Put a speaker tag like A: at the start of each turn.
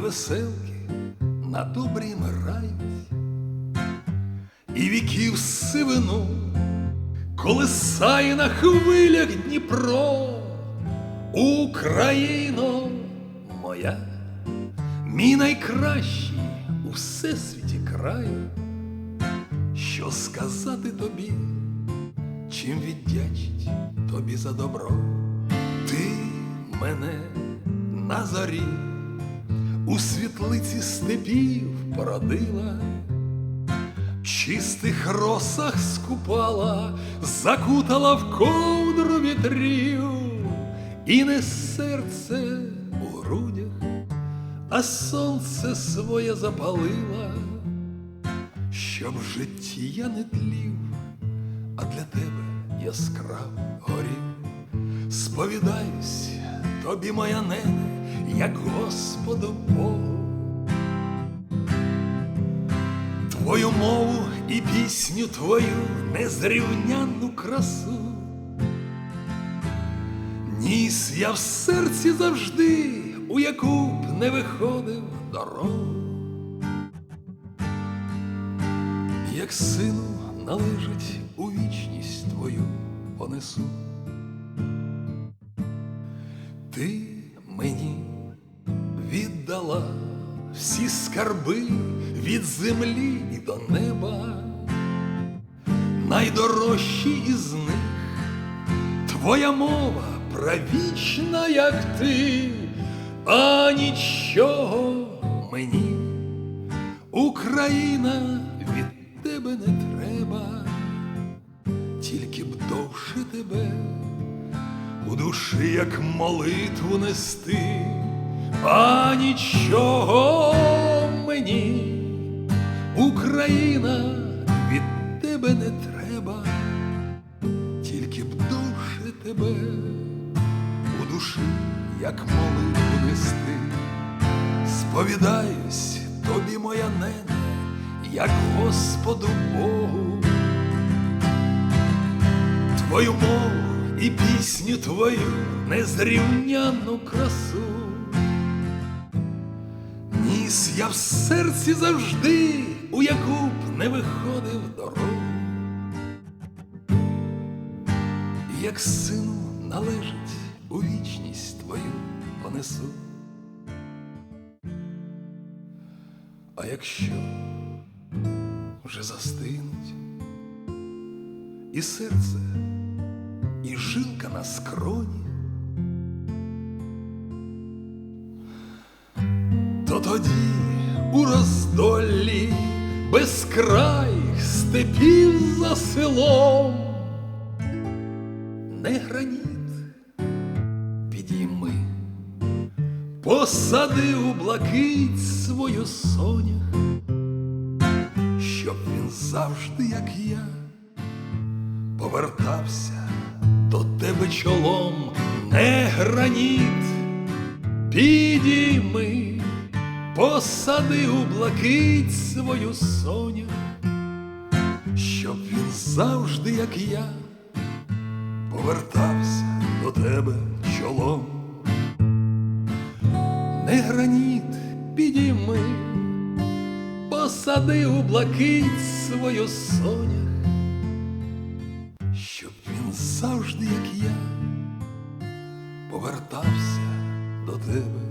A: веселки на добрі мирають, і віків сивину колисає на хвилях Дніпро, Україно моя, мій найкращий у всесвіті краю, що сказати тобі, чим віддячить тобі за добро. Ти мене на зорі у світлиці степів породила, чистих росах скупала, закутала в ковдру вітрів, і не серце у грудях, а сонце своє запалила, щоб в житті я не тлів, а для тебе яскраво горів. Сповідаюсь тобі, моя нене, як Господу Богу. Твою мову і пісню твою незрівнянну красу. Ніс я в серці завжди, у яку б не виходив дорогу. Як сину належить у вічність твою понесу. Віддала всі скарби від землі до неба, найдорожчі із них. Твоя мова правічна, як ти, а нічого мені, Україна від тебе не треба, тільки б довше тебе у душі, як молитву нести, а нічого мені, Україна від тебе не треба, тільки б довше тебе у душі, як молитву нести, сповідаюсь тобі, моя нене, як Господу Богу. Твою мову і пісню твою незрівнянну красу. Ніс я в серці завжди, у яку б не виходив дорогу. Як сину належить у вічність твою понесу. А якщо вже застинуть і серце, і жилка на скроні, тоді у роздолі безкрайх степів за селом. Не граніт підійми, посади у блакить свою сонях, щоб він завжди, як я повертався до тебе чолом, не граніт, підійми, посади у блакить свою соню, щоб він завжди, як я, повертався до тебе чолом, не граніт, підійми, посади у блакить свою сонях щоб він завжди, як я, повертався до тебе.